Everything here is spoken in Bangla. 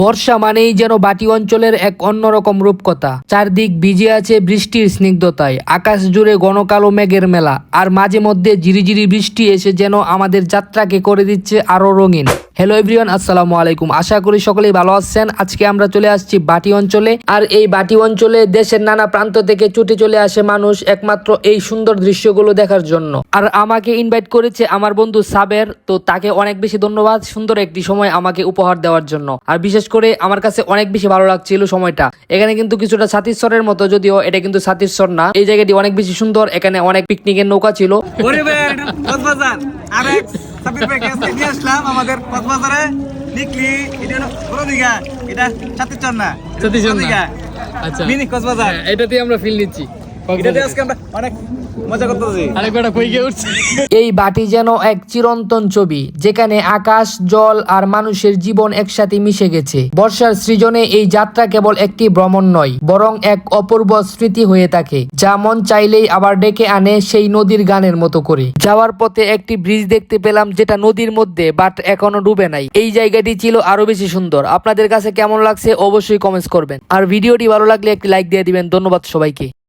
বর্ষা মানেই যেন বাটি অঞ্চলের এক অন্যরকম রূপকথা। চারদিক ভিজে আছে বৃষ্টির স্নিগ্ধতায়। আকাশ জুড়ে গণকালো মেঘের মেলা। আর মাঝে মধ্যে ঝিরিঝিরি বৃষ্টি এসে যেন আমাদের যাত্রাকে করে দিচ্ছে আরও রঙিন। হ্যালো এভরিওয়ান আসসালামু আলাইকুম। আশা করি সকলেই ভালো আছেন। আজকে আমরা চলে আসছি বাটি অঞ্চলে। আর এই বাটি অঞ্চলে দেশের নানা প্রান্ত থেকে ছুটে চলে আসে মানুষ একমাত্র এই সুন্দর দৃশ্যগুলো দেখার জন্য। আর আমাকে ইনভাইট করেছে আমার বন্ধু সাবের, তো তাকে অনেক বেশি ধন্যবাদ সুন্দর একটি সময় আমাকে উপহার দেওয়ার জন্য। আর বিশেষ করে আমার কাছে অনেক বেশি ভালো লাগছিল সময়টা। এখানে কিন্তু কিছুটা সাতিশ্বরের মতো, যদিও এটা কিন্তু সাতিশ্বর না। এই জায়গাটি অনেক বেশি সুন্দর, এখানে অনেক পিকনিকের নৌকা ছিল। ভাই নিয়ে আসলাম আমাদের কক্সবাজারে নিকলি এটা হলো বড় দিঘা এটা না। দিঘা আচ্ছা। মিনি কক্সবাজার। এটাতে আমরা ফিল নিচ্ছি। এই বাটি যেন এক চিরন্তন ছবি যেখানে আকাশ জল আর মানুষের জীবন একসাথে মিশে গেছে। বর্ষার সৃজনে এই যাত্রা কেবল একটি ভ্রমণ নয় বরং এক অপূর্ব স্মৃতি হয়ে থাকে যা মন চাইলেই আবার ডেকে আনে সেই নদীর গানের মতো করে। যাওয়ার পথে একটি ব্রিজ দেখতে পেলাম যেটা নদীর মধ্যে বাট এখনও ডুবে নাই। এই জায়গাটি ছিল আরও বেশি সুন্দর। আপনাদের কাছে কেমন লাগছে অবশ্যই কমেন্টস করবেন। আর ভিডিওটি ভালো লাগলে একটি লাইক দিয়ে দিবেন। ধন্যবাদ সবাইকে।